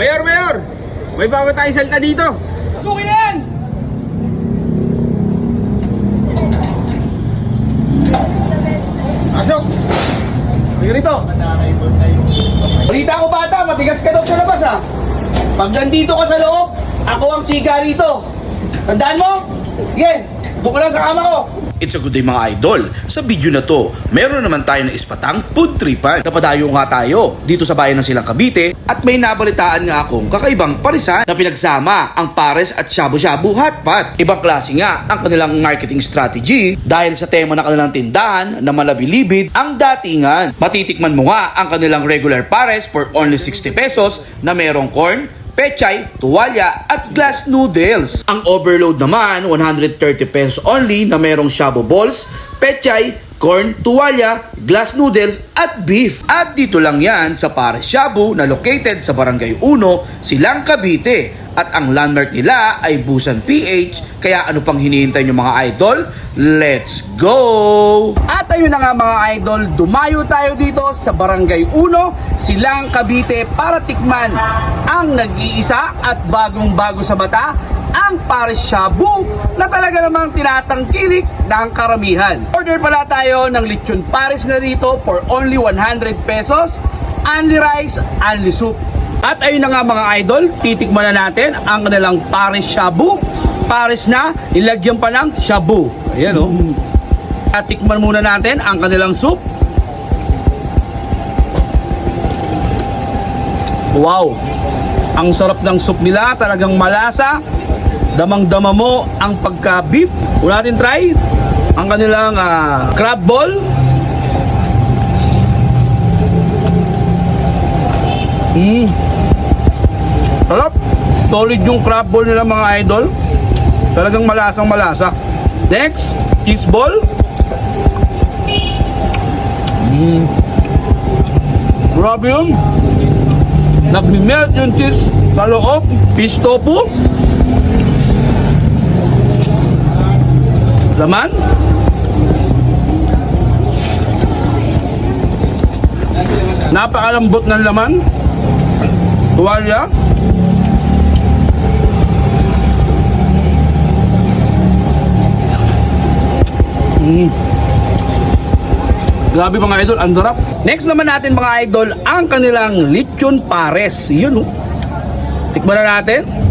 Mayor, Mayor! May bago tayong salta dito. Suki na yan! Pasok! Sige rito. Balita ko bata, matigas ka daw sa labas ha. Pag nandito ka sa loob, ako ang siga rito. Tandaan mo? Sige, doon ka lang sa kama ko. It's a good day mga idol. Sa video na to, meron naman tayo na ispatang food tripan. Napadayo nga tayo dito sa bayan ng Silang Cavite at may nabalitaan nga akong kakaibang parisan na pinagsama ang pares at shabu-shabu hotpot. Ibang klase nga ang kanilang marketing strategy dahil sa tema ng kanilang tindahan na malabilibid ang datingan. Matitikman mo nga ang kanilang regular pares for only 60 pesos na merong corn, pechay, tuwalya at glass noodles. Ang overload naman, 130 pesos only na merong shabu balls, pechay, corn, tuwalya, glass noodles at beef. At dito lang yan sa Pares Shabu na located sa Barangay 1, Silang Cavite. At ang landmark nila ay Busan PH. Kaya ano pang hinihintay nyo mga idol? Let's go! At ayun na nga mga idol, dumayo tayo dito sa Barangay 1, Silang Cavite para tikman ang nag-iisa at bagong-bago sa mata ang Paris Shabu na talaga namang tinatangkilik ng karamihan. Order pala tayo ng lechon Paris na dito for only 100 pesos, only rice, only soup. At ayun na nga mga idol, titikman na natin ang kanilang Paris Shabu. Paris na, ilagyan pa ng shabu. Ayan o. At tikman muna natin ang kanilang soup. Wow! Ang sarap ng soup nila, talagang malasa. Damang-dama mo ang pagka-beef. Una natin try ang kanilang ah, crab ball. Mm. Sarap. Solid yung crab ball nila mga idol. Talagang malasang malasa. Next, cheese ball. Mm. Grabe yun. Nagmi-melt yung cheese sa loob. Fish tofu. Laman. Napakalambot ng laman. Tuwalya. Mm. Grabe mga idol, ang. Next naman natin mga idol, ang kanilang lechon pares. Yun oh. Tikman na natin.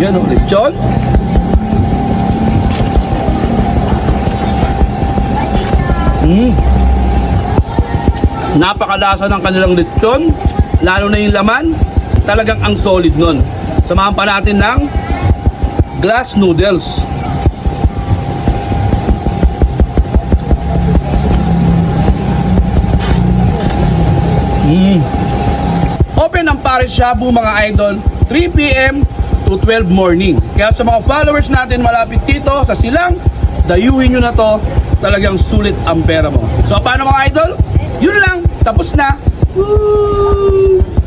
Yan oh, lechon. Mm. Napakalasa ng kanilang lechon. Lalo na yung laman. Talagang ang solid nun. Samahan pa natin ng glass noodles. Mm. Open ang Paris Shabu mga idol 3 p.m. to 12 morning. Kaya sa mga followers natin malapit dito sa silang, dayuhin nyo na to. Talagang sulit ang pera mo. So paano mga idol? Yun lang. Tapos na. Woo!